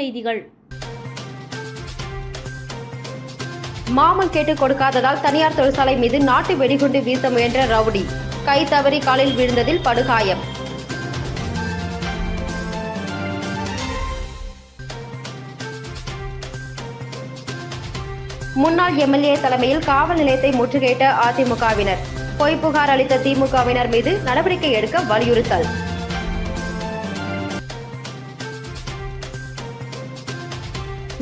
செய்திகள். மாமன் கேட்டு கொடுக்காததால் தனியார் தொழிற்சாலை மீது நாட்டு வெடிகுண்டு வீச முயன்ற ரவுடி. கை தவறி காலில் விழுந்ததில் படுகாயம். முன்னாள் எம்எல்ஏ தலைமையில் காவல் நிலையத்தை முற்றுகையிட்ட அதிமுகவினர். பொய் புகார் அளித்த திமுகவினர் மீது நடவடிக்கை எடுக்க வலியுறுத்தல்.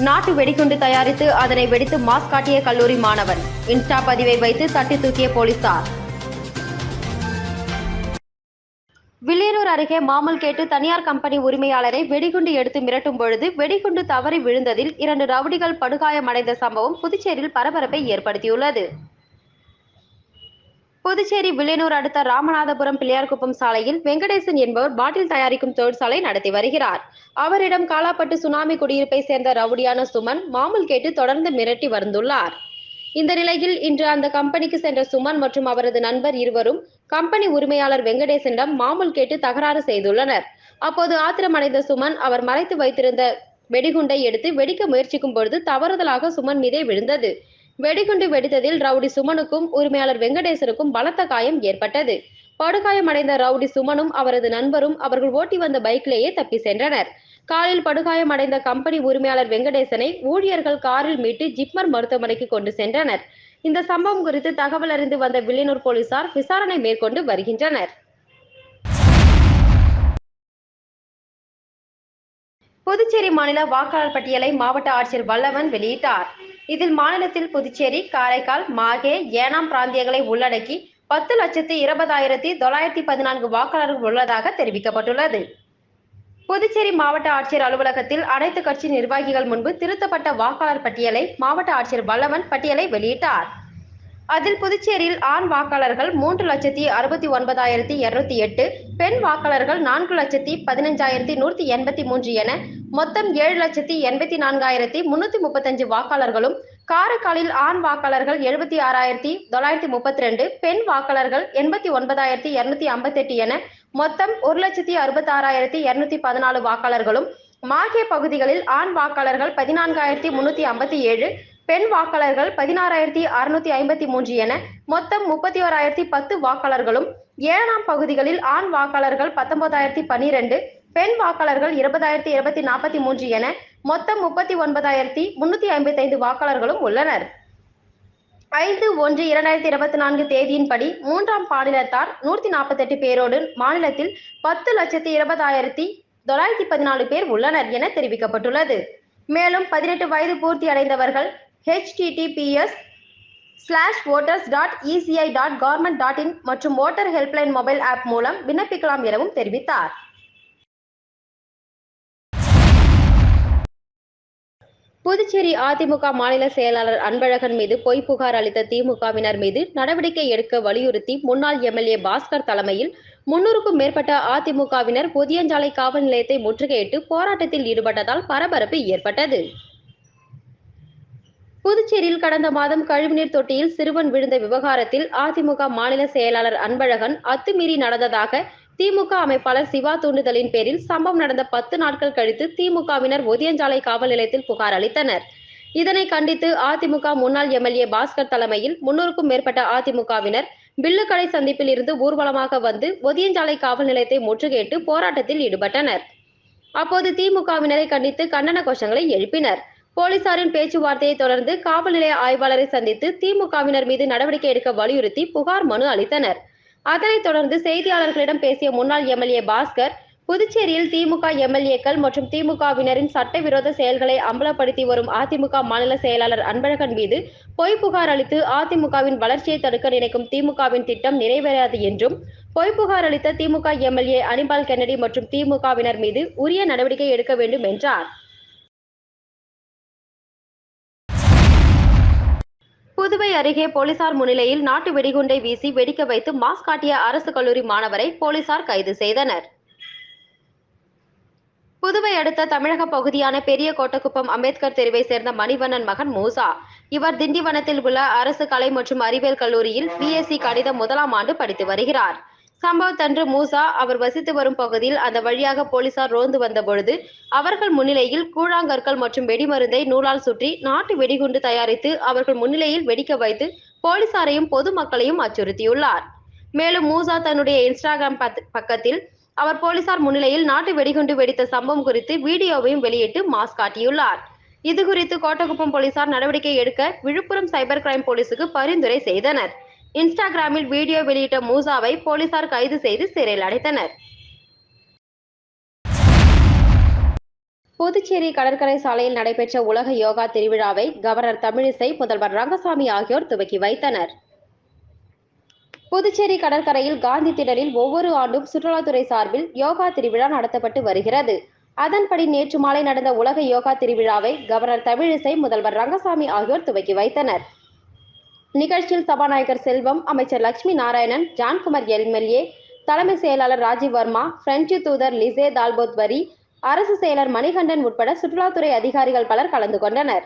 நாட்டு வெடிகுண்டு தயாரித்து அதனை வெடித்து மாஸ் காட்டிய கல்லூரி மாணவன். இன்ஸ்டா பதிவை வைத்து தட்டி தூக்கிய போலீசார். வில்லியனூர் அருகே மாமல் கேட்டு தனியார் கம்பெனி உரிமையாளரை வெடிகுண்டு எடுத்து மிரட்டும் பொழுது வெடிகுண்டு தவறி விழுந்ததில் இரண்டு ரவுடிகள் படுகாயமடைந்த சம்பவம் புதுச்சேரியில் பரபரப்பை ஏற்படுத்தியுள்ளது. புதுச்சேரி வில்லியனூர் அடுத்த ராமநாதபுரம் பிள்ளையார்குப்பம் சாலையில் வெங்கடேசன் என்பவர் பாட்டில் தயாரிக்கும் தொழிற்சாலை நடத்தி வருகிறார். அவரிடம் காலாப்பட்டு சுனாமி குடியிருப்பை சேர்ந்த ரவுடியான சுமன் மாமூல் கேட்டு தொடர்ந்து மிரட்டி வந்துள்ளார் இந்த நிலையில் இன்று அந்த கம்பெனிக்கு சென்ற சுமன் மற்றும் அவரது நண்பர் இருவரும் கம்பெனி உரிமையாளர் வெங்கடேசனிடம் மாமூல் கேட்டு தகராறு செய்துள்ளனர். அப்போது ஆத்திரமடைந்த சுமன் அவர் மறைத்து வைத்திருந்த வெடிகுண்டை எடுத்து வெடிக்க முயற்சிக்கும் பொழுது தவறுதலாக சுமன் மீதே விழுந்தது. வெடிகுண்டு வெடித்ததில் ரவுடி சுமனுக்கும் உரிமையாளர் வெங்கடேசனுக்கும் பலத்த காயம் ஏற்பட்டது. படுகாயமடைந்த ரவுடி சுமனும் அவரது நண்பரும் அவர்கள் ஓட்டி வந்த பைக்கிலேயே தப்பி சென்றனர். காலில் படுகாயமடைந்த கம்பெனி உரிமையாளர் வெங்கடேசனை ஊழியர்கள் காரில் மீட்டு ஜிப்மர் மருத்துவமனைக்கு கொண்டு சென்றனர். இந்த சம்பவம் குறித்து தகவல் அறிந்து வந்த வில்லியனூர் போலீசார் விசாரணை மேற்கொண்டு வருகின்றனர். புதுச்சேரி மாநில வாக்காளர் பட்டியலை மாவட்ட ஆட்சியர் வல்லவன் வெளியிட்டார். இதில் மாநிலத்தில் புதுச்சேரி காரைக்கால் மாகே ஏனாம் பிராந்தியங்களை உள்ளடக்கி பத்து லட்சத்தி இருபதாயிரத்தி தொள்ளாயிரத்தி பதினான்கு வாக்காளர்கள் உள்ளதாக தெரிவிக்கப்பட்டுள்ளது. புதுச்சேரி மாவட்ட ஆட்சியர் அலுவலகத்தில் அனைத்து கட்சி நிர்வாகிகள் முன்பு திருத்தப்பட்ட வாக்காளர் பட்டியலை மாவட்ட ஆட்சியர் வல்லவன் பட்டியலை வெளியிட்டார். அதில் புதுச்சேரியில் ஆண் வாக்காளர்கள் மூன்று லட்சத்தி அறுபத்தி ஒன்பதாயிரத்தி இருநூத்தி எட்டு பெண் வாக்காளர்கள் நான்கு லட்சத்தி பதினஞ்சாயிரத்தி நூற்றி எண்பத்தி மூன்று என மொத்தம் ஏழு லட்சத்தி எண்பத்தி நான்காயிரத்தி முன்னூத்தி முப்பத்தஞ்சு வாக்காளர்களும் காரைக்காலில் ஆண் வாக்காளர்கள் எழுபத்தி ஆறாயிரத்தி தொள்ளாயிரத்தி முப்பத்தி ரெண்டு பெண் வாக்காளர்கள் எண்பத்தி ஒன்பதாயிரத்தி இருநூத்தி ஐம்பத்தி எட்டு என மொத்தம் ஒரு லட்சத்தி அறுபத்தி ஆறாயிரத்தி இருநூத்தி பதினாலு வாக்காளர்களும் மாகே பகுதிகளில் ஆண் வாக்காளர்கள் பதினான்காயிரத்தி முன்னூத்தி ஐம்பத்தி ஏழு பெண் வாக்காளர்கள் பதினாறாயிரத்தி அறுநூத்தி ஐம்பத்தி மூன்று என மொத்தம் முப்பத்தி ஓராயிரத்தி பத்து வாக்காளர்களும் ஏழாம் பகுதிகளில் ஆண் வாக்காளர்கள் பத்தொன்பதாயிரத்தி பனிரெண்டு பெண் வாக்காளர்கள் இருபதாயிரத்தி இருபத்தி நாற்பத்தி மூன்று என மொத்தம் முப்பத்தி ஒன்பதாயிரத்தி முன்னூத்தி ஐம்பத்தி ஐந்து வாக்காளர்களும் உள்ளனர். ஐந்து ஒன்று இரண்டாயிரத்தி இருபத்தி நான்கு தேதியின்படி மூன்றாம் பாலினத்தார் நூற்றி நாற்பத்தி எட்டு பேரோடு மாநிலத்தில் பத்து லட்சத்தி இருபதாயிரத்தி தொள்ளாயிரத்தி பதினாலு பேர் உள்ளனர் என தெரிவிக்கப்பட்டுள்ளது. மேலும் பதினெட்டு வயது பூர்த்தி அடைந்தவர்கள் HTTPS slash voters dot ECI dot government dot in மற்றும் ஓட்டர் ஹெல்ப்லைன் மொபைல் ஆப் மூலம் விண்ணப்பிக்கலாம் எனவும் தெரிவித்தார். புதுச்சேரி அதிமுக மாநில செயலாளர் அன்பழகன் மீது பொய் புகார் அளித்த திமுகவினர் மீது நடவடிக்கை எடுக்க வலியுறுத்தி முன்னாள் எம்எல்ஏ பாஸ்கர் தலைமையில் முன்னூறுக்கும் மேற்பட்ட அதிமுகவினர் புதியஞ்சாலை காவல் நிலையத்தை முற்றுகையிட்டு போராட்டத்தில் ஈடுபட்டதால் பரபரப்பு ஏற்பட்டது. புதுச்சேரியில் கடந்த மாதம் கழிவுநீர் தொட்டியில் சிறுவன் விழுந்த விவகாரத்தில் அதிமுக மாநில செயலாளர் அன்பழகன் அத்துமீறி நடந்ததாக திமுக அமைப்பாளர் சிவா தூண்டுதலின் பேரில் சம்பவம் நடந்த பத்து நாட்கள் கழித்து திமுகவினர் ஒதியஞ்சாலை காவல் நிலையத்தில் புகார் அளித்தனர். இதனை கண்டித்து அதிமுக முன்னாள் எம்எல்ஏ பாஸ்கர் தலைமையில் முன்னூறுக்கும் மேற்பட்ட அதிமுகவினர் பில்லுக்கடை சந்திப்பில் இருந்து ஊர்வலமாக வந்து ஒதியஞ்சாலை காவல் நிலையத்தை முற்றுகையிட்டு போராட்டத்தில் ஈடுபட்டனர். அப்போது திமுகவினரை கண்டித்து கண்டன கோஷங்களை எழுப்பினர். போலீசாரின் பேச்சுவார்த்தையை தொடர்ந்து காவல் நிலைய ஆய்வாளரை சந்தித்து திமுகவினர் மீது நடவடிக்கை எடுக்க வலியுறுத்தி புகார் மனு அளித்தனர். அதனைத் தொடர்ந்து செய்தியாளர்களிடம் பேசிய முன்னாள் எம்எல்ஏ பாஸ்கர் புதுச்சேரியில் திமுக எம்எல்ஏக்கள் மற்றும் திமுகவினரின் சட்டவிரோத செயல்களை அம்பலப்படுத்தி வரும் அதிமுக மாநில செயலாளர் அன்பழகன் மீது பொய் புகார் அளித்து அதிமுகவின் வளர்ச்சியை தடுக்க நினைக்கும் திமுகவின் திட்டம் நிறைவேறாது என்றும் பொய் புகார் அளித்த திமுக எம்எல்ஏ அனிபால் கென்னடி மற்றும் திமுகவினர் மீது உரிய நடவடிக்கை எடுக்க வேண்டும் என்றார். புதுவை அருகே போலீசார் முன்னிலையில் நாட்டு வெடிகுண்டை வீசி வெடிக்க வைத்து மாஸ்க் காட்டிய அரசு கல்லூரி மாணவரை போலீசார் கைது செய்தனர். புதுவை அடுத்த தமிழக பகுதியான பெரிய கோட்டக்குப்பம் அம்பேத்கர் தெருவை சேர்ந்த மணிவண்ணன் மகன் மூசா. இவர் திண்டிவனத்தில் உள்ள அரசு கலை மற்றும் அறிவியல் கல்லூரியில் பிஎஸ்சி கணிதம் முதலாம் ஆண்டு படித்து வருகிறார். சம்பவத்தன்று மூசா அவர் வசித்து வரும் பகுதியில் அந்த வழியாக போலீசார் ரோந்து வந்த பொழுது அவர்கள் முன்னிலையில் கூழாங்கற்கள் மற்றும் வெடிமருந்தை நூலால் சுற்றி நாட்டு வெடிகுண்டு தயாரித்து அவர்கள் முன்னிலையில் வெடிக்க வைத்து போலீசாரையும் பொதுமக்களையும் அச்சுறுத்தியுள்ளார். மேலும் மூசா தன்னுடைய இன்ஸ்டாகிராம் பக்கத்தில் அவர் போலீசார் முன்னிலையில் நாட்டு வெடிகுண்டு வெடித்த சம்பவம் குறித்து வீடியோவையும் வெளியிட்டு மாஸ் காட்டியுள்ளார். இது குறித்து கோட்டகுப்பம் போலீசார் நடவடிக்கை எடுக்க விழுப்புரம் சைபர் கிரைம் போலீசுக்கு பரிந்துரை செய்தனர். இன்ஸ்டாகிராமில் வீடியோ வெளியிட்ட மூசாவை போலீசார் கைது செய்து சிறையில் அடைத்தனர். புதுச்சேரி கடற்கரை சாலையில் நடைபெற்ற உலக யோகா திருவிழாவை கவர்னர் தமிழிசை முதல்வர் ரங்கசாமி ஆகியோர் துவக்கி வைத்தனர். புதுச்சேரி கடற்கரையில் காந்தி திடலில் ஒவ்வொரு ஆண்டும் சுற்றுலாத்துறை சார்பில் யோகா திருவிழா நடத்தப்பட்டு வருகிறது. அதன்படி நேற்று மாலை நடந்த உலக யோகா திருவிழாவை கவர்னர் தமிழிசை முதல்வர் ரங்கசாமி ஆகியோர் துவக்கி வைத்தனர். நிகழ்ச்சியில் சபாநாயகர் செல்வம் அமைச்சர் லட்சுமி நாராயணன் ஜான்குமார் எம்எல்ஏ தலைமை செயலாளர் ராஜீவ் வர்மா பிரெஞ்சு தூதர் லிசே தால்போத்வரி அரசு செயலர் மணிகண்டன் உட்பட சுற்றுலாத்துறை அதிகாரிகள் பலர் கலந்து கொண்டனர்.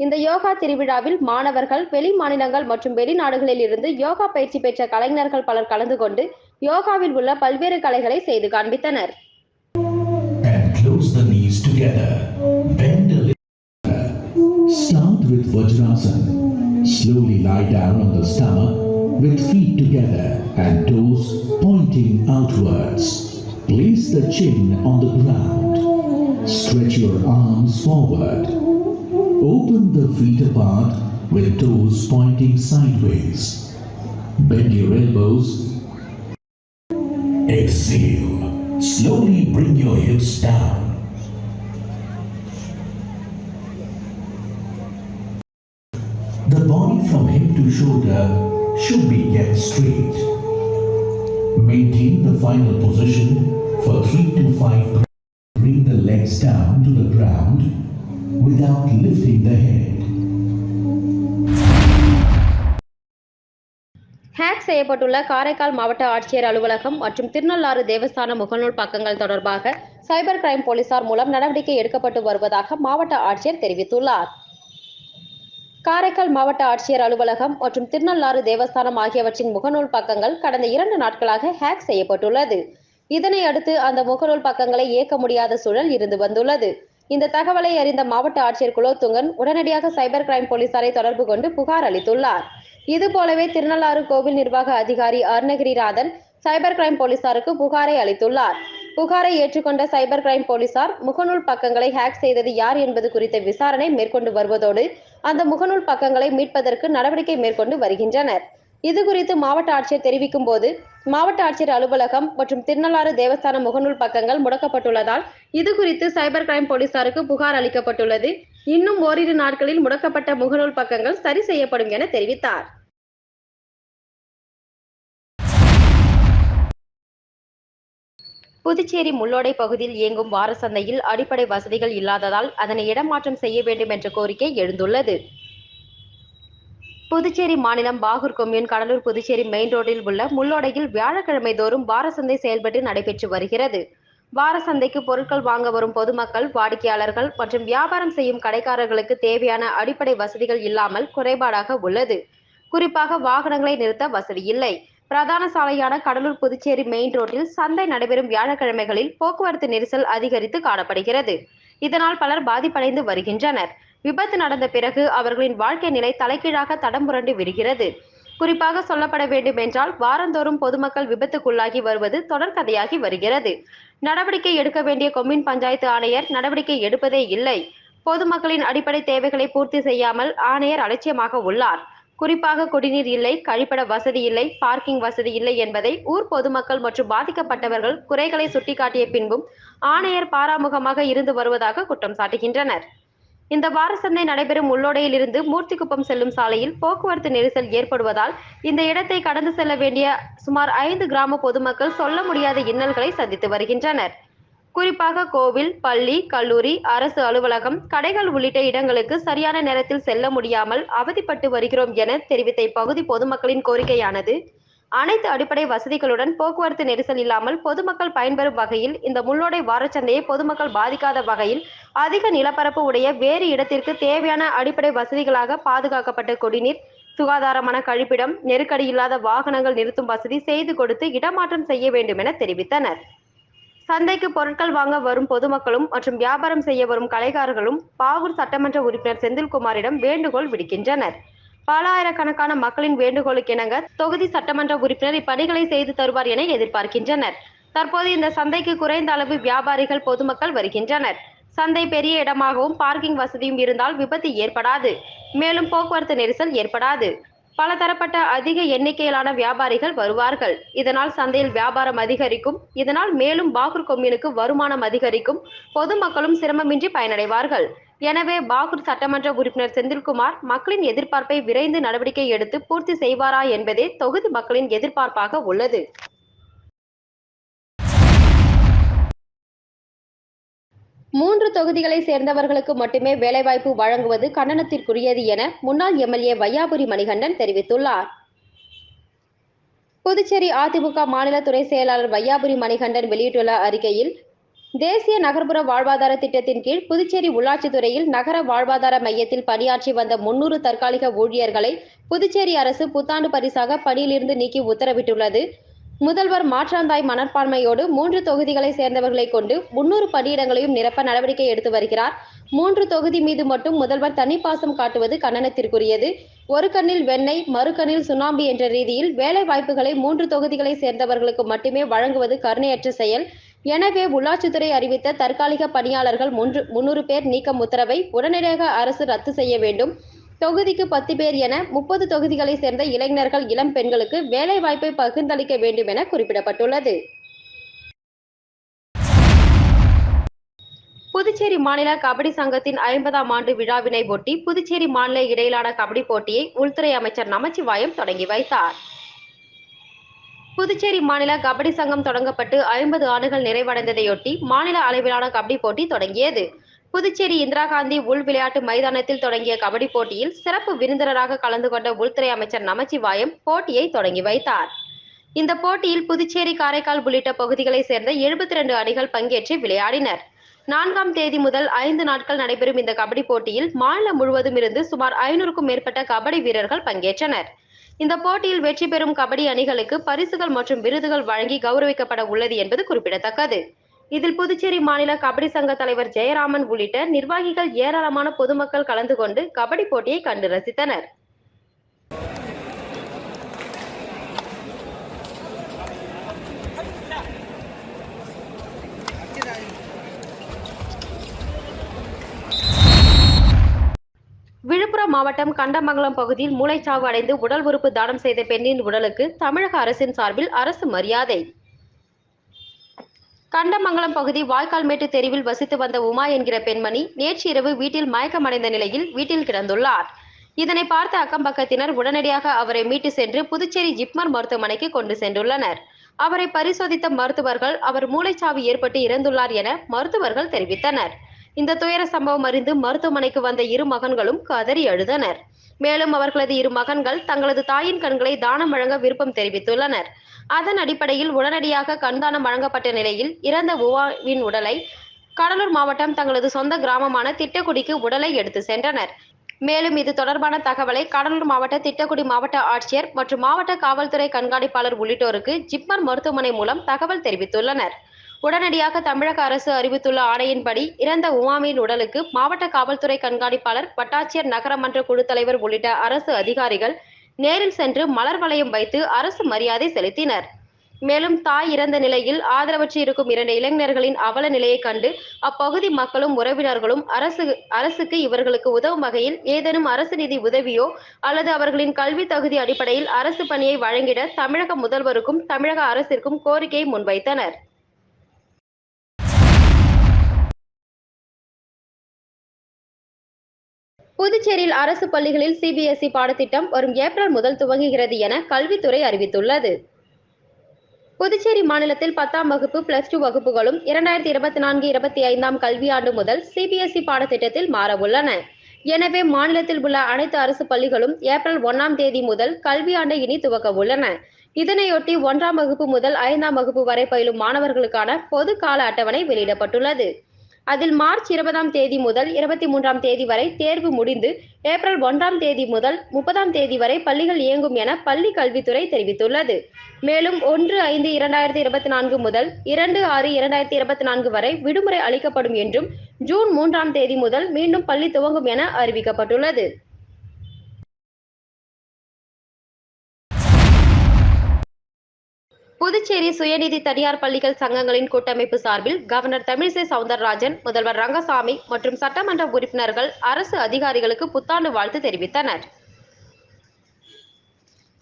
இந்த யோகா திருவிழாவில் மாணவர்கள் வெளி மாநிலங்கள் மற்றும் வெளிநாடுகளில் இருந்து யோகா பயிற்சி பெற்ற கலைஞர்கள் பலர் கலந்து கொண்டு யோகாவில் உள்ள பல்வேறு கலைகளை செய்து காண்பித்தனர். Start with Vajrasana. Slowly lie down on the stomach with feet together and toes pointing outwards. Place the chin on the ground. Stretch your arms forward. Open the feet apart with toes pointing sideways. Bend your elbows Exhale. Slowly bring your hips down. From hip to shoulder should be kept straight. Maintain the final position for 3 to 5 breaths. Bring the legs down to the ground without lifting the head. Hack செய்யப்பட்டுள்ள காரைக்கால் மாவட்ட ஆட்சியர் அலுவலகம் மற்றும் திருநள்ளாறு தேவஸ்தான முகநூல் பக்கங்கள் தொடர்பாக cyber crime போலீசார் மூலம் நடவடிக்கை எடுக்கப்பட்டு வருவதாக மாவட்ட ஆட்சியர் தெரிவித்துள்ளார் காரைக்கால் மாவட்ட ஆட்சியர் அலுவலகம் மற்றும் திருநள்ளாறு தேவஸ்தானம் ஆகியவற்றின் முகநூல் பக்கங்கள் கடந்த இரண்டு நாட்களாக ஹேக் செய்யப்பட்டுள்ளது. இதனை அடுத்து அந்த முகநூல் பக்கங்களை இயக்க முடியாத சூழல் இருந்து வந்துள்ளது. இந்த தகவலை அறிந்த மாவட்ட ஆட்சியர் குலோத்துங்கன் உடனடியாக சைபர் கிரைம் போலீசாரை தொடர்பு கொண்டு புகார் அளித்துள்ளார். இது போலவே திருநள்ளாறு கோவில் நிர்வாக அதிகாரி அருணகிரிநாதன் சைபர் கிரைம் போலீசாருக்கு புகாரை அளித்துள்ளார். புகாரை ஏற்றுக்கொண்ட சைபர் கிரைம் போலீசார் முகநூல் பக்கங்களை ஹேக் செய்தது யார் என்பது குறித்த விசாரணை மேற்கொண்டு வருவதோடு அந்த முகநூல் பக்கங்களை மீட்பதற்கு நடவடிக்கை மேற்கொண்டு வருகின்றனர். இது குறித்து மாவட்ட ஆட்சியர் தெரிவிக்கும் போது மாவட்ட ஆட்சியர் அலுவலகம் மற்றும் திருநள்ளாறு தேவஸ்தான முகநூல் பக்கங்கள் முடக்கப்பட்டுள்ளதால் இது குறித்து சைபர் கிரைம் போலீசாருக்கு புகார் அளிக்கப்பட்டுள்ளது. இன்னும் ஓரிரு நாட்களில் முடக்கப்பட்ட முகநூல் பக்கங்கள் சரி செய்யப்படும் என தெரிவித்தார். புதுச்சேரி முள்ளோடை பகுதியில் இயங்கும் வார சந்தையில் அடிப்படை வசதிகள் இல்லாததால் அதனை இடமாற்றம் செய்ய வேண்டும் என்ற கோரிக்கை எழுந்துள்ளது. புதுச்சேரி மாநிலம் பாகூர் கொம்யூன் கடலூர் புதுச்சேரி மெயின் ரோட்டில் உள்ள முள்ளோடையில் வியாழக்கிழமை தோறும் வார சந்தை செயல்பட்டு நடைபெற்று வருகிறது. வார சந்தைக்கு பொருட்கள் வாங்க வரும் பொதுமக்கள் வாடிக்கையாளர்கள் மற்றும் வியாபாரம் செய்யும் கடைக்காரர்களுக்கு தேவையான அடிப்படை வசதிகள் இல்லாமல் குறைபாடாக உள்ளது. குறிப்பாக வாகனங்களை நிறுத்த வசதி இல்லை. பிரதான சாலையான கடலூர் புதுச்சேரி மெயின் ரோட்டில் சந்தை நடைபெறும் வியாழக்கிழமைகளில் போக்குவரத்து நெரிசல் அதிகரித்து காணப்படுகிறது. இதனால் பலர் பாதிப்படைந்து வருகின்றனர். விபத்து நடந்த பிறகு அவர்களின் வாழ்க்கை நிலை தலைகீழாக தடம் புரண்டு விடுகிறது குறிப்பாக சொல்லப்பட வேண்டும் என்றால் வாரந்தோறும் பொதுமக்கள் விபத்துக்குள்ளாகி வருவது தொடர்கதையாகி வருகிறது. நடவடிக்கை எடுக்க வேண்டிய கொம்யூன் பஞ்சாயத்து ஆணையர் நடவடிக்கை எடுப்பதே இல்லை. பொதுமக்களின் அடிப்படை தேவைகளை பூர்த்தி செய்யாமல் ஆணையர் அலட்சியமாக உள்ளார். குறிப்பாக குடிநீர் இல்லை கழிப்பட வசதி இல்லை பார்க்கிங் வசதி இல்லை என்பதை ஊர் பொதுமக்கள் மற்றும் பாதிக்கப்பட்டவர்கள் குறைகளை சுட்டிக்காட்டிய பின்பும் ஆணையர் பாராமுகமாக இருந்து வருவதாக குற்றம் சாட்டுகின்றனர். இந்த வார சந்தை நடைபெறும் உள்ளோடையில் இருந்து மூர்த்திக்குப்பம் செல்லும் சாலையில் போக்குவரத்து நெரிசல் ஏற்படுவதால் இந்த இடத்தை கடந்து செல்ல வேண்டிய சுமார் ஐந்து கிராம பொதுமக்கள் சொல்ல முடியாத இன்னல்களை சந்தித்து வருகின்றனர். குறிப்பாக கோவில் பள்ளி கல்லூரி அரசு அலுவலகம் கடைகள் உள்ளிட்ட இடங்களுக்கு சரியான நேரத்தில் செல்ல முடியாமல் அவதிப்பட்டு வருகிறோம் என தெரிவித்த இப்பகுதி பொதுமக்களின் கோரிக்கையானது. அனைத்து அடிப்படை வசதிகளுடன் போக்குவரத்து நெரிசல் இல்லாமல் பொதுமக்கள் பயன்பெறும் வகையில் இந்த முள்ளோடை வாரச்சந்தையை பொதுமக்கள் பாதிக்காத வகையில் அதிக நிலப்பரப்பு உடைய வேறு இடத்திற்கு தேவையான அடிப்படை வசதிகளாக பாதுகாக்கப்பட்ட குடிநீர் சுகாதாரமான கழிப்பிடம் நெருக்கடி இல்லாத வாகனங்கள் நிறுத்தும் வசதி செய்து கொடுத்து இடமாற்றம் செய்ய வேண்டும் என தெரிவித்தனர். சந்தைக்கு பொருட்கள் வாங்க வரும் பொதுமக்களும் மற்றும் வியாபாரம் செய்ய வரும் கலைகாரர்களும் பாகூர் சட்டமன்ற உறுப்பினர் செந்தில்குமாரிடம் வேண்டுகோள் விடுக்கின்றனர். பல ஆயிரக்கணக்கான மக்களின் வேண்டுகோளுக்கிணங்க தொகுதி சட்டமன்ற உறுப்பினர் இப்பணிகளை செய்து தருவார் என எதிர்பார்க்கின்றனர். தற்போது இந்த சந்தைக்கு குறைந்த அளவு வியாபாரிகள் பொதுமக்கள் வருகின்றனர். சந்தை பெரிய இடமாகவும் பார்க்கிங் வசதியும் இருந்தால் விபத்து ஏற்படாது. மேலும் போக்குவரத்து நெரிசல் ஏற்படாது. பல தரப்பட்ட அதிக எண்ணிக்கையிலான வியாபாரிகள் வருவார்கள். இதனால் சந்தையில் வியாபாரம் அதிகரிக்கும். இதனால் மேலும் பாகூர் கொம்யூனுக்கு வருமானம் அதிகரிக்கும். பொதுமக்களும் சிரமமின்றி பயனடைவார்கள். எனவே பாகூர் சட்டமன்ற உறுப்பினர் செந்தில்குமார் மக்களின் எதிர்பார்ப்பை விரைந்து நடவடிக்கை எடுத்து பூர்த்தி செய்வாரா என்பதே தொகுதி மக்களின் எதிர்பார்ப்பாக உள்ளது. மூன்று தொகுதிகளை சேர்ந்தவர்களுக்கு மட்டுமே வேலைவாய்ப்பு வழங்குவது கண்டனத்திற்குரியது என முன்னாள் எம்எல்ஏ வையாபுரி மணிகண்டன் தெரிவித்துள்ளார். புதுச்சேரி அதிமுக மாநில துணை செயலாளர் வையாபுரி மணிகண்டன் வெளியிட்டுள்ள அறிக்கையில் தேசிய நகர்ப்புற வாழ்வாதார திட்டத்தின் கீழ் புதுச்சேரி உள்ளாட்சித்துறையில் நகர வாழ்வாதார மையத்தில் பணியாற்றி வந்த முன்னூறு தற்காலிக ஊழியர்களை புதுச்சேரி அரசு புத்தாண்டு பரிசாக பணியிலிருந்து நீக்கி உத்தரவிட்டுள்ளது. முதல்வர் மாற்றாந்தாய் மனப்பான்மையோடு மூன்று தொகுதிகளை சேர்ந்தவர்களை கொண்டு முன்னூறு பணியிடங்களையும் நிரப்ப நடவடிக்கை எடுத்து வருகிறார். மூன்று தொகுதி மீது மட்டும் முதல்வர் தனிப்பாசம் காட்டுவது கண்டனத்திற்குரியது. ஒரு கண்ணில் வெண்ணெய் மறு கண்ணில் சுண்ணாம்பு என்ற ரீதியில் வேலை வாய்ப்புகளை மூன்று தொகுதிகளை சேர்ந்தவர்களுக்கு மட்டுமே வழங்குவது கருணையற்ற செயல். எனவே உள்ளாட்சித்துறை அறிவித்த தற்காலிக பணியாளர்கள் முன்று முன்னூறு பேர் நீக்கம் உத்தரவை உடனடியாக அரசு ரத்து செய்ய வேண்டும். தொகுதிக்கு பத்து பேர் என முப்பது தொகுதிகளை சேர்ந்த இளைஞர்கள் இளம் பெண்களுக்கு வேலை வாய்ப்பை பகிர்ந்தளிக்க வேண்டும் என குறிப்பிடப்பட்டுள்ளது. புதுச்சேரி மாநில கபடி சங்கத்தின் ஐம்பதாம் ஆண்டு விழாவினை ஒட்டி புதுச்சேரி மாநில இடையிலான கபடி போட்டியை உள்துறை அமைச்சர் நமச்சிவாயம் தொடங்கி வைத்தார். புதுச்சேரி மாநில கபடி சங்கம் தொடங்கப்பட்டு ஐம்பது ஆண்டுகள் நிறைவடைந்ததையொட்டி மாநில அளவிலான கபடி போட்டி தொடங்கியது. புதுச்சேரி இந்திரா காந்தி உள் விளையாட்டு மைதானத்தில் தொடங்கிய கபடி போட்டியில் சிறப்பு விருந்தினராக கலந்து கொண்ட உள்துறை அமைச்சர் நமச்சிவாயம் போட்டியை தொடங்கி வைத்தார். இந்த போட்டியில் புதுச்சேரி காரைக்கால் உள்ளிட்ட பகுதிகளை சேர்ந்த எழுபத்தி ரெண்டு அணிகள் பங்கேற்று விளையாடினர். நான்காம் தேதி முதல் ஐந்து நாட்கள் நடைபெறும் இந்த கபடி போட்டியில் மாநிலம் முழுவதும் இருந்து சுமார் ஐநூறுக்கும் மேற்பட்ட கபடி வீரர்கள் பங்கேற்றனர். இந்த போட்டியில் வெற்றி பெறும் கபடி அணிகளுக்கு பரிசுகள் மற்றும் விருதுகள் வழங்கி கௌரவிக்கப்பட உள்ளது என்பது குறிப்பிடத்தக்கது. இதில் புதுச்சேரி மாநில கபடி சங்க தலைவர் ஜெயராமன் உள்ளிட்ட நிர்வாகிகள் ஏராளமான பொதுமக்கள் கலந்து கொண்டு கபடி போட்டியை கண்டு ரசித்தனர். விழுப்புரம் மாவட்டம் கண்டமங்கலம் பகுதியில் மூளைச்சாவு அடைந்து உடல் உறுப்பு தானம் செய்த பெண்ணின் உடலுக்கு தமிழக அரசின் சார்பில் அரசு மரியாதை. கண்டமங்கலம் பகுதி வாய்க்கால்மேட்டு தெருவில் வசித்து வந்த உமா என்கிற பெண்மணி நேற்று இரவு வீட்டில் மயக்கமடைந்த நிலையில் வீட்டில் கிடந்துள்ளார். இதனை பார்த்த அக்கம்பக்கத்தினர் உடனடியாக அவரை மீட்டு சென்று புதுச்சேரி ஜிப்மர் மருத்துவமனைக்கு கொண்டு சென்றுள்ளனர். அவரை பரிசோதித்த மருத்துவர்கள் அவர் மூளைச்சாவு ஏற்பட்டு இறந்துள்ளார் என மருத்துவர்கள் தெரிவித்தனர். இந்த துயர சம்பவம் அறிந்து மருத்துவமனைக்கு வந்த இரு மகன்களும் கதறி அழுதனர். மேலும் அவர்களது இரு மகன்கள் தங்களது தாயின் கண்களை தானம் வழங்க விருப்பம் தெரிவித்துள்ளனர். அதன் அடிப்படையில் உடனடியாக கண்தானம் வழங்கப்பட்ட நிலையில் இறந்த உவாவின் உடலை கடலூர் மாவட்டம் தங்களது சொந்த கிராமமான திட்டக்குடிக்கு உடலை எடுத்து சென்றனர். மேலும் இது தொடர்பான தகவலை கடலூர் மாவட்ட திட்டக்குடி மாவட்ட ஆட்சியர் மற்றும் மாவட்ட காவல்துறை கண்காணிப்பாளர் உள்ளிட்டோருக்கு ஜிப்மர் மருத்துவமனை மூலம் தகவல் தெரிவித்துள்ளனர். உடனடியாக தமிழக அரசு அறிவித்துள்ள ஆணையின்படி இறந்த உமாமியின் உடலுக்கு மாவட்ட காவல்துறை கண்காணிப்பாளர் வட்டாட்சியர் நகரமன்ற குழு தலைவர் உள்ளிட்ட அரசு அதிகாரிகள் நேரில் சென்று மலர் வளையம் வைத்து அரசு மரியாதை செலுத்தினர். மேலும் தாய் இறந்த நிலையில் ஆதரவற்று இருக்கும் இரண்டு இளைஞர்களின் அவல நிலையை கண்டு அப்பகுதி மக்களும் உறவினர்களும் அரசு அரசுக்கு இவர்களுக்கு உதவும் வகையில் ஏதேனும் அரசு நிதி உதவியோ அல்லது அவர்களின் கல்வி தகுதி அடிப்படையில் அரசு பணியை வழங்கிட தமிழக முதல்வருக்கும் தமிழக அரசிற்கும் கோரிக்கையை முன்வைத்தனர். புதுச்சேரியில் அரசு பள்ளிகளில் சிபிஎஸ்இ பாடத்திட்டம் வரும் ஏப்ரல் முதல் துவங்குகிறது என கல்வித்துறை அறிவித்துள்ளது. புதுச்சேரி மாநிலத்தில் பத்தாம் வகுப்பு பிளஸ் டூ வகுப்புகளும் இரண்டாயிரத்தி இருபத்தி நான்கு இருபத்தி ஐந்தாம் கல்வியாண்டு முதல் சிபிஎஸ்இ பாடத்திட்டத்தில் மாறவுள்ளன. எனவே மாநிலத்தில் உள்ள அனைத்து அரசு பள்ளிகளும் ஏப்ரல் ஒன்னாம் தேதி முதல் கல்வியாண்டை இனி துவக்க உள்ளன. இதனையொட்டி ஒன்றாம் வகுப்பு முதல் ஐந்தாம் வகுப்பு வரை பயிலும் மாணவர்களுக்கான பொது கால அட்டவணை வெளியிடப்பட்டுள்ளது. அதில் மார்ச் இருபதாம் தேதி முதல் இருபத்தி மூன்றாம் தேதி வரை தேர்வு முடிந்து ஏப்ரல் ஒன்றாம் தேதி முதல் முப்பதாம் தேதி வரை பள்ளிகள் இயங்கும் என பள்ளி கல்வித்துறை தெரிவித்துள்ளது. மேலும் ஒன்று ஐந்து இரண்டாயிரத்தி இருபத்தி நான்கு முதல் இரண்டு ஆறு இரண்டாயிரத்தி இருபத்தி நான்கு வரை விடுமுறை அளிக்கப்படும் என்றும் ஜூன் மூன்றாம் தேதி முதல் மீண்டும் பள்ளி துவங்கும் என அறிவிக்கப்பட்டுள்ளது. புதுச்சேரி சுயநிதி தனியார் பள்ளிகள் சங்கங்களின் கூட்டமைப்பு சார்பில் கவர்னர் தமிழிசை சவுந்தரராஜன் முதல்வர் ரங்கசாமி மற்றும் சட்டமன்ற உறுப்பினர்கள் அரசு அதிகாரிகளுக்கு புத்தாண்டு வாழ்த்து தெரிவித்தனர்.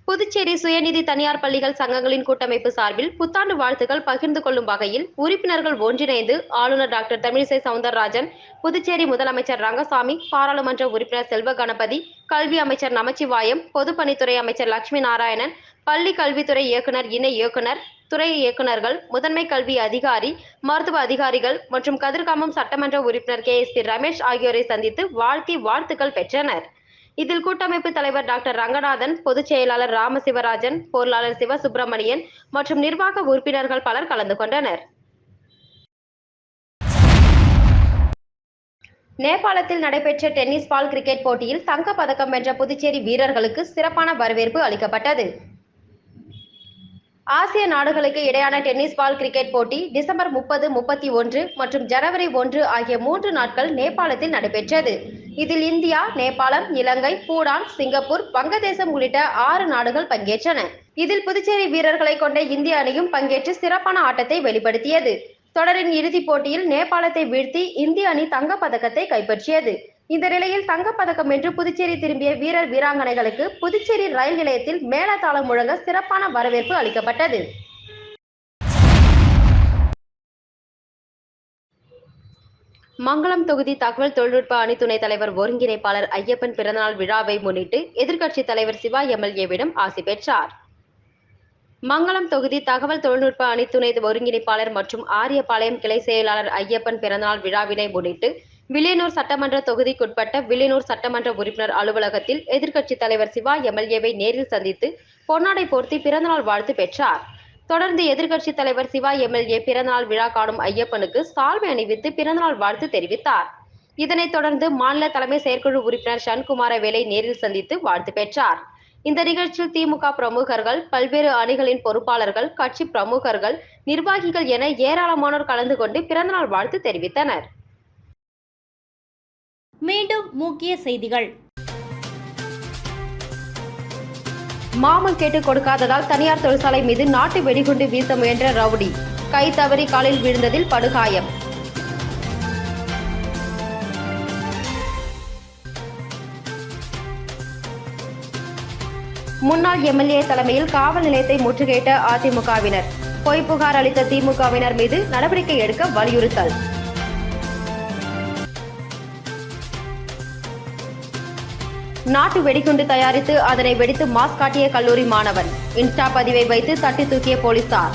புதுச்சேரி சுயநிதி தனியார் பள்ளிகள் சங்கங்களின் கூட்டமைப்பு சார்பில் புத்தாண்டு வாழ்த்துக்கள் பகிர்ந்து கொள்ளும் வகையில் உறுப்பினர்கள் ஒன்றிணைந்து ஆளுநர் டாக்டர் தமிழிசை சவுந்தரராஜன் புதுச்சேரி முதலமைச்சர் ரங்கசாமி பாராளுமன்ற உறுப்பினர் செல்வ கணபதி கல்வி அமைச்சர் நமச்சிவாயம் பொதுப்பணித்துறை அமைச்சர் லட்சுமி நாராயணன் பள்ளி கல்வித்துறை இயக்குனர் இணை இயக்குனர் துறை இயக்குனர்கள் முதன்மை கல்வி அதிகாரி மருத்துவ அதிகாரிகள் மற்றும் கதிர்காமம் சட்டமன்ற உறுப்பினர் கே எஸ் பி ரமேஷ் ஆகியோரை சந்தித்து வாழ்த்தி வாழ்த்துக்கள் பெற்றனர். இதில் கூட்டமைப்பு தலைவர் டாக்டர் ரங்கநாதன் பொதுச் செயலாளர் ராமசிவராஜன் பொருளாளர் சிவசுப்பிரமணியன் மற்றும் நிர்வாக உறுப்பினர்கள் பலர் கலந்து கொண்டனர். நேபாளத்தில் நடைபெற்ற டென்னிஸ் பால் கிரிக்கெட் போட்டியில் தங்கப்பதக்கம் வென்ற புதுச்சேரி வீரர்களுக்கு சிறப்பான வரவேற்பு அளிக்கப்பட்டது. ஆசிய நாடுகளுக்கு இடையான டென்னிஸ் பால் கிரிக்கெட் போட்டி டிசம்பர் முப்பது முப்பத்தி ஒன்று மற்றும் ஜனவரி ஒன்று ஆகிய மூன்று நாட்கள் நேபாளத்தில் நடைபெற்றது. இதில் இந்தியா நேபாளம் இலங்கை பூடான் சிங்கப்பூர் வங்கதேசம் உள்ளிட்ட ஆறு நாடுகள் பங்கேற்றன. இதில் புதுச்சேரி வீரர்களை கொண்ட இந்திய அணியும் பங்கேற்று சிறப்பான ஆட்டத்தை வெளிப்படுத்தியது. தொடரின் இறுதிப் போட்டியில் நேபாளத்தை வீழ்த்தி இந்திய அணி தங்கப் பதக்கத்தை கைப்பற்றியது. இந்த நிலையில் தங்கப்பதக்கம் வென்று புதுச்சேரி திரும்பிய வீரர் வீராங்கனைகளுக்கு புதுச்சேரி ரயில் நிலையத்தில் மேளதாளம் முழங்க சிறப்பான வரவேற்பு அளிக்கப்பட்டது. மங்களம் தொகுதி தகவல் தொழில்நுட்ப அணி துணைத் தலைவர் ஒருங்கிணைப்பாளர் ஐயப்பன் பிறந்தநாள் விழாவை முன்னிட்டு எதிர்க்கட்சித் தலைவர் சிவா எம்எல்ஏவிடம் ஆசி பெற்றார். மங்களம் தொகுதி தகவல் தொழில்நுட்ப அணி துணை ஒருங்கிணைப்பாளர் மற்றும் ஆரியபாளையம் கிளை செயலாளர் ஐயப்பன் பிறந்தநாள் விழாவினை முன்னிட்டு வில்லியனூர் சட்டமன்ற தொகுதிக்குட்பட்ட வில்லியனூர் சட்டமன்ற உறுப்பினர் அலுவலகத்தில் எதிர்க்கட்சித் தலைவர் சிவா எம்எல்ஏவை நேரில் சந்தித்து பொன்னாடை போர்த்தி பிறந்தநாள் வாழ்த்து பெற்றார். தொடர்ந்து எதிர்க்கட்சித் தலைவர் சிவா எம்எல்ஏ பிறந்தநாள் விழா காணும் ஐயப்பனுக்கு சால்வை அணிவித்து பிறந்தநாள் வாழ்த்து தெரிவித்தார். இதனைத் தொடர்ந்து மாநில தலைமை செயற்குழு உறுப்பினர் சண்குமார வேலை நேரில் சந்தித்து வாழ்த்து பெற்றார். இந்த நிகழ்ச்சியில் திமுக பிரமுகர்கள் பல்வேறு அணிகளின் பொறுப்பாளர்கள் கட்சி பிரமுகர்கள் நிர்வாகிகள் என ஏராளமானோர் கலந்து கொண்டு பிறந்தநாள் வாழ்த்து தெரிவித்தனர். மீண்டும் முக்கிய செய்திகள். மாமன் கேட்டு கொடுக்காததால் தனியார் தொழிற்சாலை மீது நாட்டு வெடிகுண்டு வீச முயன்ற ரவுடி. கை தவறி காலில் விழுந்ததில் படுகாயம். முன்னாள் எம்எல்ஏ தலைமையில் காவல் நிலையத்தை முற்றுகையிட்ட அதிமுகவினர். பொய் புகார் அளித்த திமுகவினர் மீது நடவடிக்கை எடுக்க வலியுறுத்தல். நாட்டு வெடிகுண்டு தயாரித்து அதனை வெடித்து மாஸ்க் காட்டிய கல்லூரி மாணவன். இன்ஸ்டா பதிவை வைத்து தட்டி தூக்கிய போலீசார்.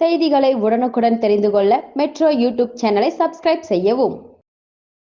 செய்திகளை உடனுக்குடன் தெரிந்து கொள்ள மெட்ரோ யூடியூப் சேனலை சப்ஸ்கிரைப் செய்யவும்.